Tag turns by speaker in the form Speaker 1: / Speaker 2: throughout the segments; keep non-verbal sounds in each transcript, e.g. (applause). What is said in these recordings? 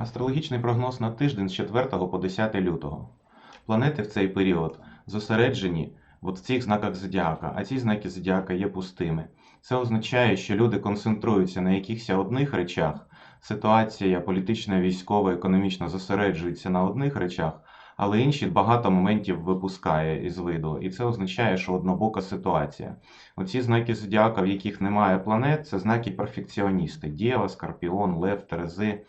Speaker 1: Астрологічний прогноз на тиждень з 4 по 10 лютого. Планети в цей період зосереджені в цих знаках зодіака, а ці знаки зодіака є пустими. Це означає, що люди концентруються на якихось одних речах. Ситуація політична, військова, економічна зосереджується на одних речах, але інші багато моментів випускає із виду. І це означає, що однобока ситуація. Оці знаки зодіака, в яких немає планет, це знаки перфекціоністи: Дєва, Скорпіон, Лев, Терези.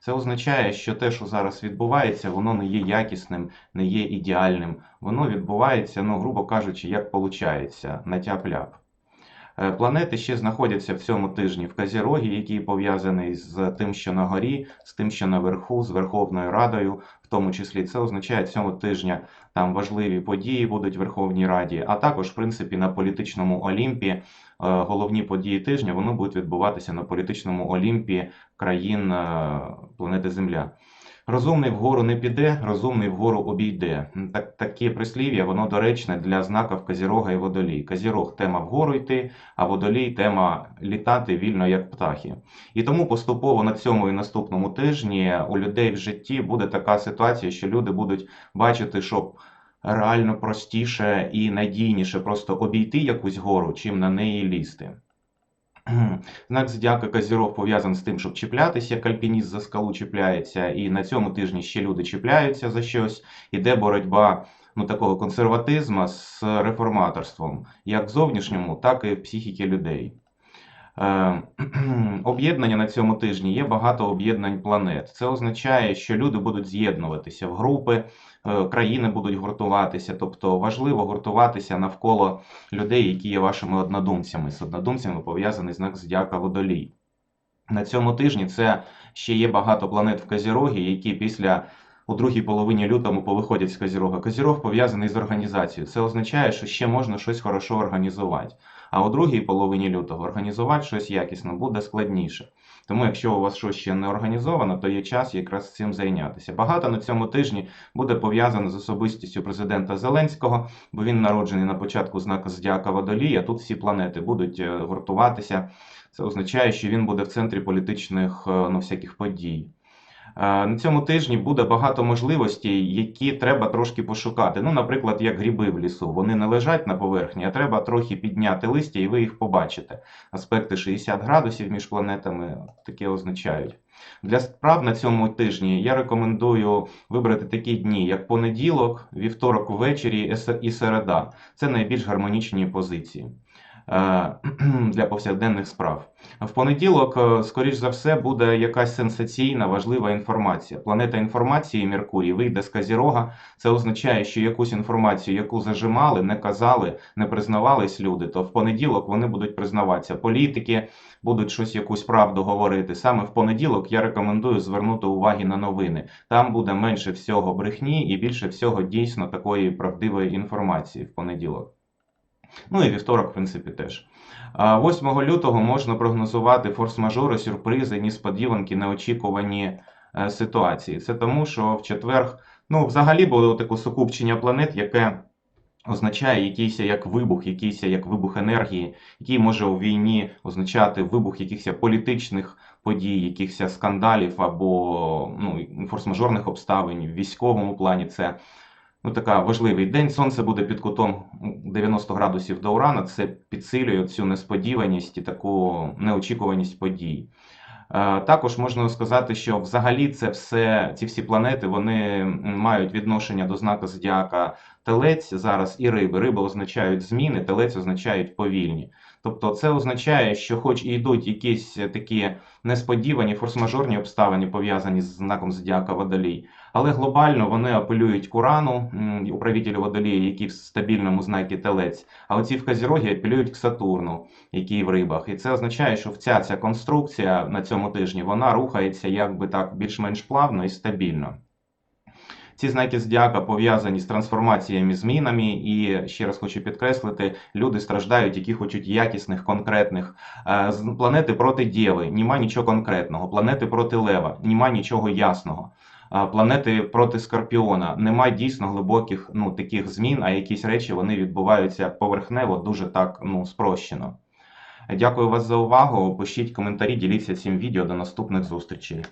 Speaker 1: Це означає, що те, що зараз відбувається, воно не є якісним, не є ідеальним. Воно відбувається, ну, грубо кажучи, як виходить, на тяп-ляп. Е, Планети ще знаходяться в цьому тижні в Казірогі, який пов'язаний з тим, що на горі, з тим, що наверху, з Верховною Радою, в тому числі це означає цього тижня там важливі події будуть в Верховній Раді, а також, в принципі, на політичному Олімпі е, головні події тижня вони будуть відбуватися на політичному Олімпі країн е, планети Земля. Розумний вгору не піде, розумний вгору обійде. Так, таке прислів'я, воно доречне для знаків Казірога і Водолій. Казірог тема вгору йти, а Водолій тема літати вільно, як птахи. І тому поступово на цьому і наступному тижні у людей в житті буде така ситуація, що люди будуть бачити, що реально простіше і надійніше просто обійти якусь гору, чим на неї лізти. (clears throat) Знак зодіака Козірог пов'язаний з тим, щоб чіплятися, як альпініст за скалу чіпляється, і на цьому тижні ще люди чіпляються за щось. Іде боротьба ну, такого консерватизму з реформаторством, як в зовнішньому, так і в психіки людей. Е, (clears throat) Об'єднання на цьому тижні є багато об'єднань планет. Це означає, що люди будуть з'єднуватися в групи, е, країни будуть гуртуватися. Тобто важливо гуртуватися навколо людей, які є вашими однодумцями. З однодумцями пов'язаний знак зодіака Водолій. На цьому тижні це ще є багато планет в Казірогі, які після у другій половині лютому повиходять з Казірога. Казірог пов'язаний з організацією. Це означає, що ще можна щось хорошо організувати. А у другій половині лютого організувати щось якісно буде складніше. Тому, якщо у вас щось ще не організовано, то є час якраз цим зайнятися. Багато на цьому тижні буде пов'язано з особистістю президента Зеленського, бо він народжений на початку знака Зодіака Водолія. Тут всі планети будуть е, гуртуватися. Це означає, що він буде в центрі політичних е, ну, всяких подій. Е, На цьому тижні буде багато можливостей, які треба трошки пошукати. Ну, наприклад, як гриби в лісу. Вони не лежать на поверхні, а треба трохи підняти листя, і ви їх побачите. Аспекти 60 градусів між планетами таке означають. Для справ на цьому тижні я рекомендую вибрати такі дні, як понеділок, вівторок ввечері і середа. Це найбільш гармонічні позиції (clears throat) для повсякденних справ. В понеділок, е, скоріш за все, буде якась сенсаційна важлива інформація. Планета інформації Меркурій вийде з Казірога. Це означає, що якусь інформацію, яку зажимали, не казали, не признавались люди, то в понеділок вони будуть признаватися. Політики будуть щось якусь правду говорити. Саме в понеділок я рекомендую звернути увагу на новини. Там буде менше всього брехні і більше всього дійсно такої правдивої інформації в понеділок. Ну і вівторок, в принципі, теж. 8 лютого можна прогнозувати форс-мажори, сюрпризи, несподіванки, неочікувані е, ситуації. Це тому, що в четвер, ну, взагалі було таке сукупчення планет, яке означає якийсь як вибух, якийсь як вибух енергії, який може у війні означати вибух якихось політичних подій, якихось скандалів або ну, форс-мажорних обставин в військовому плані. Це ну, така важливий день. Сонце буде під кутом 90 градусів до Урана. Це підсилює цю несподіваність і таку неочікуваність подій. Е, Також можна сказати, що взагалі це все, ці всі планети вони мають відношення до знака зодіака Телець зараз і риби. Риби означають зміни, телець означають повільні. Тобто це означає, що хоч і йдуть якісь такі несподівані форс-мажорні обставини, пов'язані з знаком зодіака Водолій, але глобально вони апелюють к Урану, м, управителю Водолія, який в стабільному знакі Телець, а оці в Казірогі апелюють к Сатурну, який в рибах. І це означає, що вся ця конструкція на цьому тижні вона рухається якби так більш-менш плавно і стабільно. Ці знаки зодіака пов'язані з трансформаціями, змінами, і ще раз хочу підкреслити, люди страждають, які хочуть якісних, конкретних Е, планети проти Дєви, нема нічого конкретного. Планети проти Лева, нема нічого ясного. Е, Планети проти Скорпіона, нема дійсно глибоких ну, таких змін, а якісь речі вони відбуваються поверхнево, дуже так ну, спрощено. Дякую вас за увагу. Пишіть коментарі, діліться цим відео. До наступних зустрічей.